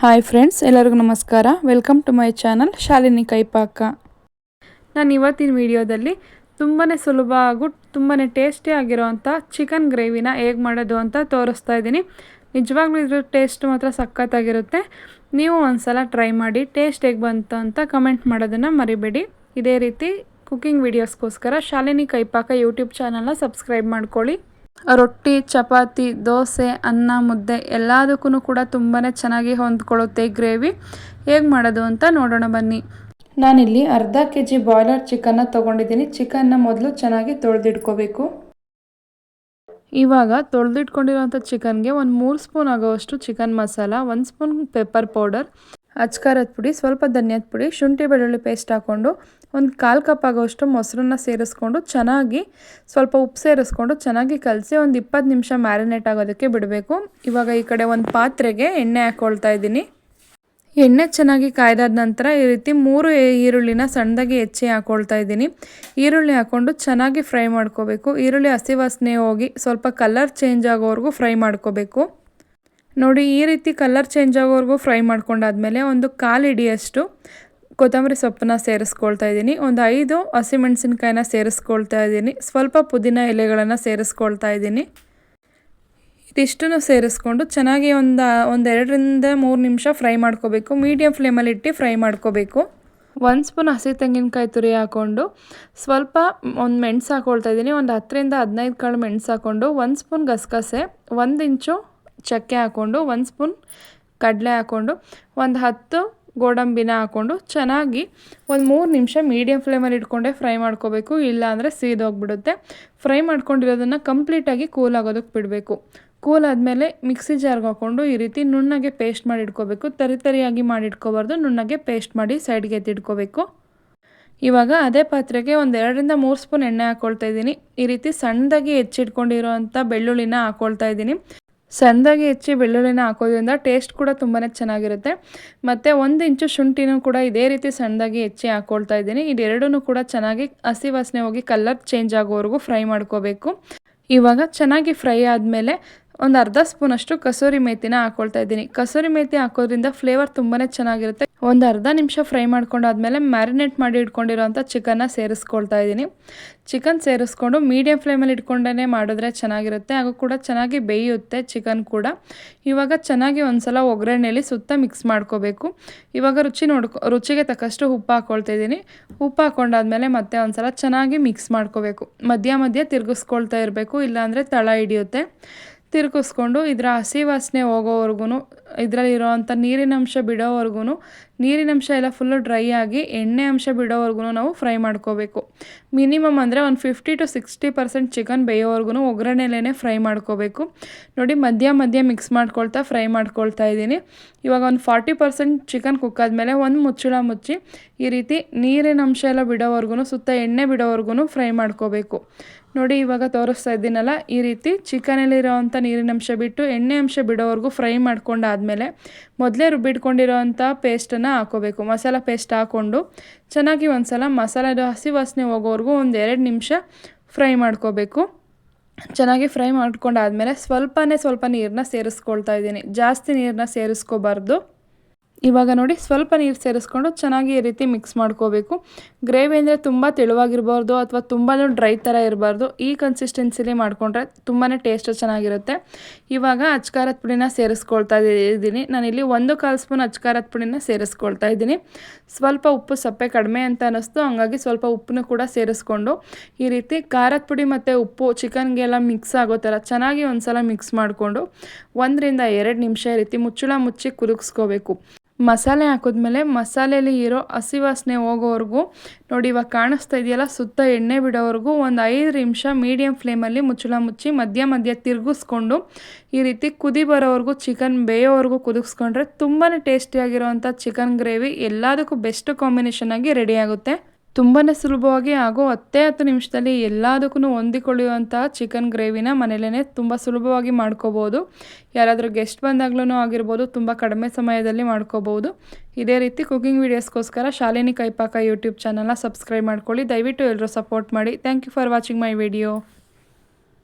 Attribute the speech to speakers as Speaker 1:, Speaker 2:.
Speaker 1: Hi friends ಎಲ್ಲರಿಗೂ ನಮಸ್ಕಾರ. Welcome to my channel Shalini Kaipaka. ನಾನು ಇವತ್ತಿನ ವಿಡಿಯೋದಲ್ಲಿ ತುಂಬಾ ಸುಲಭ ಹಾಗೂ ತುಂಬಾ ಟೇಸ್ಟಿ ಆಗಿರೋವಂಥ ಚಿಕನ್ ಗ್ರೇವಿನ ಹೇಗೆ ಮಾಡೋದು ಅಂತ ತೋರಿಸ್ತಾ ಇದ್ದೀನಿ. ನಿಜವಾಗ್ಲೂ ಇದ್ರ ಟೇಸ್ಟ್ ಮಾತ್ರ ಸಖತ್ತಾಗಿರುತ್ತೆ. ನೀವು ಒಂದ್ಸಲ ಟ್ರೈ ಮಾಡಿ ಟೇಸ್ಟ್ ಹೇಗೆ ಬಂತು ಅಂತ ಕಮೆಂಟ್ ಮಾಡೋದನ್ನು ಮರಿಬೇಡಿ. ಇದೇ ರೀತಿ ಕುಕ್ಕಿಂಗ್ ವೀಡಿಯೋಸ್ಗೋಸ್ಕರ ಶಾಲಿನಿ ಕೈಪಾಕ ಯೂಟ್ಯೂಬ್ ಚಾನಲ್ನ ಸಬ್ಸ್ಕ್ರೈಬ್ ಮಾಡ್ಕೊಳ್ಳಿ. ರೊಟ್ಟಿ, ಚಪಾತಿ, ದೋಸೆ, ಅನ್ನ, ಮುದ್ದೆ ಎಲ್ಲದಕ್ಕೂ ಕೂಡ ತುಂಬಾ ಚೆನ್ನಾಗಿ ಹೊಂದ್ಕೊಳ್ಳುತ್ತೆ ಗ್ರೇವಿ. ಹೇಗೆ ಮಾಡೋದು ಅಂತ ನೋಡೋಣ ಬನ್ನಿ. ನಾನಿಲ್ಲಿ ಅರ್ಧ ಕೆ ಜಿ ಬಾಯ್ಲರ್ ಚಿಕನ್ನ ತೊಗೊಂಡಿದ್ದೀನಿ. ಚಿಕನ್ನ ಮೊದಲು ಚೆನ್ನಾಗಿ ತೊಳೆದಿಟ್ಕೋಬೇಕು. ಇವಾಗ ತೊಳೆದಿಟ್ಕೊಂಡಿರೋಂಥ ಚಿಕನ್ಗೆ ಒಂದು ಮೂರು ಸ್ಪೂನ್ ಆಗೋವಷ್ಟು ಚಿಕನ್ ಮಸಾಲ, ಒಂದು ಸ್ಪೂನ್ ಪೆಪ್ಪರ್ ಪೌಡರ್ ಅಚ್ಕಾರದ ಪುಡಿ, ಸ್ವಲ್ಪ ಧನ್ಯದ ಪುಡಿ, ಶುಂಠಿ ಬೆಳ್ಳುಳ್ಳಿ ಪೇಸ್ಟ್ ಹಾಕ್ಕೊಂಡು ಒಂದು ಕಾಲು ಕಪ್ ಆಗೋಷ್ಟು ಮೊಸರನ್ನ ಸೇರಿಸ್ಕೊಂಡು ಚೆನ್ನಾಗಿ ಸ್ವಲ್ಪ ಉಪ್ಪು ಸೇರಿಸ್ಕೊಂಡು ಚೆನ್ನಾಗಿ ಕಲಸಿ ಒಂದು ಇಪ್ಪತ್ತು ನಿಮಿಷ ಮ್ಯಾರಿನೇಟ್ ಆಗೋದಕ್ಕೆ ಬಿಡಬೇಕು. ಇವಾಗ ಈ ಕಡೆ ಒಂದು ಪಾತ್ರೆಗೆ ಎಣ್ಣೆ ಹಾಕ್ಕೊಳ್ತಾ ಇದ್ದೀನಿ. ಎಣ್ಣೆ ಚೆನ್ನಾಗಿ ಕಾಯ್ದಾದ ನಂತರ ಈ ರೀತಿ ಮೂರು ಈರುಳ್ಳಿನ ಸಣ್ಣದಾಗಿ ಹೆಚ್ಚಿ ಹಾಕ್ಕೊಳ್ತಾ ಇದ್ದೀನಿ. ಈರುಳ್ಳಿ ಹಾಕ್ಕೊಂಡು ಚೆನ್ನಾಗಿ ಫ್ರೈ ಮಾಡ್ಕೋಬೇಕು. ಈರುಳ್ಳಿ ಹಸಿ ವಾಸನೆ ಹೋಗಿ ಸ್ವಲ್ಪ ಕಲರ್ ಚೇಂಜ್ ಆಗೋವರೆಗೂ ಫ್ರೈ ಮಾಡ್ಕೋಬೇಕು. ನೋಡಿ, ಈ ರೀತಿ ಕಲರ್ ಚೇಂಜ್ ಆಗೋವರೆಗೂ ಫ್ರೈ ಮಾಡ್ಕೊಂಡಾದ್ಮೇಲೆ ಒಂದು ಕಾಲು ಹಿಡಿಯಷ್ಟು ಕೊತ್ತಂಬರಿ ಸೊಪ್ಪನ್ನ ಸೇರಿಸ್ಕೊಳ್ತಾ ಇದ್ದೀನಿ. ಒಂದು ಐದು ಹಸಿಮೆಣಸಿನ್ಕಾಯಿನ ಸೇರಿಸ್ಕೊಳ್ತಾ ಇದ್ದೀನಿ. ಸ್ವಲ್ಪ ಪುದೀನ ಎಲೆಗಳನ್ನು ಸೇರಿಸ್ಕೊಳ್ತಾ ಇದ್ದೀನಿ. ಇದಿಷ್ಟನ್ನು ಸೇರಿಸ್ಕೊಂಡು ಚೆನ್ನಾಗಿ ಒಂದು ಒಂದೆರಡರಿಂದ ಮೂರು ನಿಮಿಷ ಫ್ರೈ ಮಾಡ್ಕೋಬೇಕು. ಮೀಡಿಯಮ್ ಫ್ಲೇಮಲ್ಲಿ ಇಟ್ಟು ಫ್ರೈ ಮಾಡ್ಕೋಬೇಕು. ಒಂದು ಸ್ಪೂನ್ ಹಸಿ ತೆಂಗಿನಕಾಯಿ ತುರಿ ಹಾಕ್ಕೊಂಡು ಸ್ವಲ್ಪ ಒಂದು ಮೆಣಸು ಹಾಕ್ಕೊಳ್ತಾ ಇದ್ದೀನಿ. ಒಂದು ಹತ್ತರಿಂದ ಹದಿನೈದು ಕಾಳು ಮೆಣಸು ಹಾಕ್ಕೊಂಡು ಒಂದು ಸ್ಪೂನ್ ಗಸಗಸೆ, ಒಂದು ಇಂಚು ಚಕ್ಕೆ ಹಾಕ್ಕೊಂಡು ಒಂದು ಸ್ಪೂನ್ ಕಡಲೆ ಹಾಕ್ಕೊಂಡು ಒಂದು ಹತ್ತು ಗೋಡಂಬಿನ ಹಾಕ್ಕೊಂಡು ಚೆನ್ನಾಗಿ ಒಂದು ಮೂರು ನಿಮಿಷ ಮೀಡಿಯಮ್ ಫ್ಲೇಮಲ್ಲಿ ಇಟ್ಕೊಂಡೆ ಫ್ರೈ ಮಾಡ್ಕೋಬೇಕು. ಇಲ್ಲಾಂದರೆ ಸೀದೋಗ್ಬಿಡುತ್ತೆ ಫ್ರೈ ಮಾಡ್ಕೊಂಡಿರೋದನ್ನು ಕಂಪ್ಲೀಟಾಗಿ ಕೂಲ್ ಆಗೋದಕ್ಕೆ ಬಿಡಬೇಕು. ಕೂಲ್ ಆದಮೇಲೆ ಮಿಕ್ಸಿ ಜಾರ್ಗೆ ಹಾಕ್ಕೊಂಡು ಈ ರೀತಿ ನುಣ್ಣಗೆ ಪೇಸ್ಟ್ ಮಾಡಿ ಇಟ್ಕೋಬೇಕು. ತರಿ ತರಿಯಾಗಿ ಮಾಡಿ ಇಟ್ಕೋಬಾರ್ದು. ನುಣ್ಣಗೆ ಪೇಸ್ಟ್ ಮಾಡಿ ಸೈಡ್ಗೆ ಎತ್ತಿಟ್ಕೋಬೇಕು ಇವಾಗ ಅದೇ ಪಾತ್ರೆಗೆ ಒಂದು ಎರಡರಿಂದ ಮೂರು ಸ್ಪೂನ್ ಎಣ್ಣೆ ಹಾಕ್ಕೊಳ್ತಾ ಇದ್ದೀನಿ. ಈ ರೀತಿ ಸಣ್ಣದಾಗಿ ಹೆಚ್ಚಿಟ್ಕೊಂಡಿರೋ ಅಂಥ ಬೆಳ್ಳುಳ್ಳಿನ ಹಾಕ್ಕೊಳ್ತಾ ಇದ್ದೀನಿ. ಸಣ್ಣದಾಗಿ ಹೆಚ್ಚಿ ಬೆಳ್ಳುಳ್ಳಿನ ಹಾಕೋದ್ರಿಂದ ಟೇಸ್ಟ್ ಕೂಡ ತುಂಬಾ ಚೆನ್ನಾಗಿರುತ್ತೆ. ಮತ್ತು ಒಂದು ಇಂಚು ಶುಂಠಿನೂ ಕೂಡ ಇದೇ ರೀತಿ ಸಣ್ಣದಾಗಿ ಹೆಚ್ಚಿ ಹಾಕ್ಕೊಳ್ತಾ ಇದ್ದೀನಿ. ಇದೆರಡೂ ಕೂಡ ಚೆನ್ನಾಗಿ ಹಸಿ ವಾಸನೆ ಹೋಗಿ ಕಲರ್ ಚೇಂಜ್ ಆಗೋವರೆಗೂ ಫ್ರೈ ಮಾಡ್ಕೋಬೇಕು. ಇವಾಗ ಚೆನ್ನಾಗಿ ಫ್ರೈ ಆದಮೇಲೆ ಒಂದು ಅರ್ಧ ಸ್ಪೂನಷ್ಟು ಕಸೂರಿ ಮೇಥಿನ ಹಾಕ್ಕೊಳ್ತಾ ಇದ್ದೀನಿ. ಕಸೂರಿ ಮೇಥಿ ಹಾಕೋದ್ರಿಂದ ಫ್ಲೇವರ್ ತುಂಬಾ ಚೆನ್ನಾಗಿರುತ್ತೆ. ಒಂದು ಅರ್ಧ ನಿಮಿಷ ಫ್ರೈ ಮಾಡ್ಕೊಂಡಾದ್ಮೇಲೆ ಮ್ಯಾರಿನೇಟ್ ಮಾಡಿ ಇಟ್ಕೊಂಡಿರೋಂಥ ಚಿಕನ್ನ ಸೇರಿಸ್ಕೊಳ್ತಾ ಇದ್ದೀನಿ. ಚಿಕನ್ ಸೇರಿಸ್ಕೊಂಡು ಮೀಡಿಯಮ್ ಫ್ಲೇಮಲ್ಲಿ ಇಟ್ಕೊಂಡೇ ಮಾಡಿದ್ರೆ ಚೆನ್ನಾಗಿರುತ್ತೆ, ಹಾಗೂ ಕೂಡ ಚೆನ್ನಾಗಿ ಬೇಯುತ್ತೆ ಚಿಕನ್ ಕೂಡ. ಇವಾಗ ಚೆನ್ನಾಗಿ ಒಂದ್ಸಲ ಒಗ್ಗರಣೆಯಲ್ಲಿ ಸುತ್ತ ಮಿಕ್ಸ್ ಮಾಡ್ಕೋಬೇಕು. ಇವಾಗ ರುಚಿ ನೋಡ್ಕೊ, ರುಚಿಗೆ ತಕ್ಕಷ್ಟು ಉಪ್ಪು ಹಾಕ್ಕೊಳ್ತಾ ಇದ್ದೀನಿ. ಉಪ್ಪು ಹಾಕ್ಕೊಂಡಾದ್ಮೇಲೆ ಮತ್ತೆ ಒಂದ್ಸಲ ಚೆನ್ನಾಗಿ ಮಿಕ್ಸ್ ಮಾಡ್ಕೋಬೇಕು. ಮಧ್ಯ ಮಧ್ಯ ತಿರುಗಿಸ್ಕೊಳ್ತಾ ಇರಬೇಕು, ಇಲ್ಲಾಂದರೆ ತಳ ಹಿಡಿಯುತ್ತೆ. ತಿರುಗಿಸ್ಕೊಂಡು ಇದರ ಹಸಿ ವಾಸನೆ ಹೋಗೋವರೆಗೂ ಇದರಲ್ಲಿರೋವಂಥ ನೀರಿನ ಅಂಶ ಬಿಡೋವರೆಗೂ ನೀರಿನ ಅಂಶ ಎಲ್ಲ ಫುಲ್ಲು ಡ್ರೈ ಆಗಿ ಎಣ್ಣೆ ಅಂಶ ಬಿಡೋವರೆಗೂ ನಾವು ಫ್ರೈ ಮಾಡ್ಕೋಬೇಕು. ಮಿನಿಮಮ್ ಅಂದರೆ ಒಂದು fifty to sixty percent chicken ಬೇಯೋವರೆಗೂ ಒಗ್ಗರಣೆಲೇ ಫ್ರೈ ಮಾಡ್ಕೋಬೇಕು. ನೋಡಿ ಮಧ್ಯ ಮಧ್ಯ ಮಿಕ್ಸ್ ಮಾಡ್ಕೊಳ್ತಾ ಫ್ರೈ ಮಾಡ್ಕೊಳ್ತಾ ಇದ್ದೀನಿ. ಇವಾಗ ಒಂದು ಫಾರ್ಟಿ ಪರ್ಸೆಂಟ್ ಚಿಕನ್ ಕುಕ್ಕಾದ್ಮೇಲೆ ಒಂದು ಮುಚ್ಚಳ ಮುಚ್ಚಿ ಈ ರೀತಿ ನೀರಿನ ಅಂಶ ಎಲ್ಲ ಬಿಡೋವರೆಗೂ ಸುತ್ತ ಎಣ್ಣೆ ಬಿಡೋವರೆಗೂ ಫ್ರೈ ಮಾಡ್ಕೋಬೇಕು. ನೋಡಿ ಇವಾಗ ತೋರಿಸ್ತಾ ಇದ್ದೀನಲ್ಲ, ಈ ರೀತಿ ಚಿಕನಲ್ಲಿರೋವಂಥ ನೀರಿನ ಅಂಶ ಬಿಟ್ಟು ಎಣ್ಣೆ ಅಂಶ ಬಿಡೋವರೆಗೂ ಫ್ರೈ ಮಾಡ್ಕೊಂಡಾದಮೇಲೆ ಮೊದಲೇ ರುಬ್ಬಿಟ್ಕೊಂಡಿರೋ ಅಂಥ ಪೇಸ್ಟನ್ನು ಹಾಕೋಬೇಕು. ಮಸಾಲ ಪೇಸ್ಟ್ ಹಾಕ್ಕೊಂಡು ಚೆನ್ನಾಗಿ ಒಂದು ಸಲ ಮಸಾಲೆದು ಹಸಿ ವಾಸನೆ ಹೋಗೋವರೆಗೂ ಒಂದು ಎರಡು ನಿಮಿಷ ಫ್ರೈ ಮಾಡ್ಕೋಬೇಕು. ಚೆನ್ನಾಗಿ ಫ್ರೈ ಮಾಡ್ಕೊಂಡಾದಮೇಲೆ ಸ್ವಲ್ಪನೇ ಸ್ವಲ್ಪ ನೀರನ್ನ ಸೇರಿಸ್ಕೊಳ್ತಾ ಇದ್ದೀನಿ. ಜಾಸ್ತಿ ನೀರನ್ನ ಸೇರಿಸ್ಕೋಬಾರ್ದು. ಇವಾಗ ನೋಡಿ ಸ್ವಲ್ಪ ನೀರು ಸೇರಿಸ್ಕೊಂಡು ಚೆನ್ನಾಗಿ ಈ ರೀತಿ ಮಿಕ್ಸ್ ಮಾಡ್ಕೋಬೇಕು. ಗ್ರೇವಿ ಅಂದರೆ ತುಂಬ ತೆಳುವಾಗಿರ್ಬಾರ್ದು ಅಥವಾ ತುಂಬ ಡ್ರೈ ಥರ ಇರಬಾರ್ದು. ಈ ಕನ್ಸಿಸ್ಟೆನ್ಸಿಲಿ ಮಾಡಿಕೊಂಡ್ರೆ ತುಂಬಾ ಟೇಸ್ಟ್ ಚೆನ್ನಾಗಿರುತ್ತೆ. ಇವಾಗ ಅಚ್ಕಾರದ ಪುಡಿನ ಸೇರಿಸ್ಕೊಳ್ತಾ ಇದ್ದೀನಿ. ನಾನಿಲ್ಲಿ ಒಂದು ಕಾಲು ಸ್ಪೂನ್ ಅಚ್ಕಾರದ ಪುಡಿನ ಸೇರಿಸ್ಕೊಳ್ತಾ ಇದ್ದೀನಿ. ಸ್ವಲ್ಪ ಉಪ್ಪು ಸಪ್ಪೆ ಕಡಿಮೆ ಅಂತ ಅನ್ನಿಸ್ತು. ಹಂಗಾಗಿ ಸ್ವಲ್ಪ ಉಪ್ಪನ್ನು ಕೂಡ ಸೇರಿಸ್ಕೊಂಡು ಈ ರೀತಿ ಖಾರದ ಪುಡಿ ಮತ್ತು ಉಪ್ಪು ಚಿಕನ್ಗೆಲ್ಲ ಮಿಕ್ಸ್ ಆಗೋ ಥರ ಚೆನ್ನಾಗಿ ಒಂದು ಸಲ ಮಿಕ್ಸ್ ಮಾಡಿಕೊಂಡು ಒಂದರಿಂದ ಎರಡು ನಿಮಿಷ ಈ ರೀತಿ ಮುಚ್ಚಳ ಮುಚ್ಚಿ ಕುದುಗಿಸ್ಕೋಬೇಕು ಮಸಾಲೆ ಹಾಕಿದ್ಮೇಲೆ ಮಸಾಲೆಯಲ್ಲಿ ಇರೋ ಹಸಿ ವಾಸನೆ ಹೋಗೋವರೆಗೂ ನೋಡಿ ಇವಾಗ ಕಾಣಿಸ್ತಾ ಇದೆಯಲ್ಲ ಸುತ್ತ ಎಣ್ಣೆ ಬಿಡೋವರೆಗೂ ಒಂದು ಐದು ನಿಮಿಷ ಮೀಡಿಯಮ್ ಫ್ಲೇಮಲ್ಲಿ ಮುಚ್ಚಳ ಮುಚ್ಚಿ ಮಧ್ಯ ಮಧ್ಯ ತಿರುಗಿಸ್ಕೊಂಡು ಈ ರೀತಿ ಕುದಿ ಬರೋವರೆಗೂ ಚಿಕನ್ ಬೇಯೋವರೆಗೂ ಕುದಿಸ್ಕೊಂಡ್ರೆ ತುಂಬಾ ಟೇಸ್ಟಿಯಾಗಿರೋವಂಥ ಚಿಕನ್ ಗ್ರೇವಿ ಎಲ್ಲದಕ್ಕೂ ಬೆಸ್ಟ್ ಕಾಂಬಿನೇಷನ್ ಆಗಿ ರೆಡಿ ಆಗುತ್ತೆ. ತುಂಬಾ ಸುಲಭವಾಗಿ ಹಾಗೂ ಹತ್ತೇ ಹತ್ತು ನಿಮಿಷದಲ್ಲಿ ಎಲ್ಲದಕ್ಕೂ ಹೊಂದಿಕೊಳ್ಳುವಂತಹ ಚಿಕನ್ ಗ್ರೇವಿನ ಮನೇಲೇ ತುಂಬ ಸುಲಭವಾಗಿ ಮಾಡ್ಕೋಬೋದು. ಯಾರಾದರೂ ಗೆಸ್ಟ್ ಬಂದಾಗ್ಲೂ ಆಗಿರ್ಬೋದು, ತುಂಬ ಕಡಿಮೆ ಸಮಯದಲ್ಲಿ ಮಾಡ್ಕೋಬೋದು. ಇದೇ ರೀತಿ ಕುಕಿಂಗ್ ವೀಡಿಯೋಸ್ಗೋಸ್ಕರ ಶಾಲಿನಿ ಕೈಪಾಕ ಯೂಟ್ಯೂಬ್ ಚಾನಲ್ನ ಸಬ್ಸ್ಕ್ರೈಬ್ ಮಾಡ್ಕೊಳ್ಳಿ. ದಯವಿಟ್ಟು ಎಲ್ಲರೂ ಸಪೋರ್ಟ್ ಮಾಡಿ. Thank you for watching my video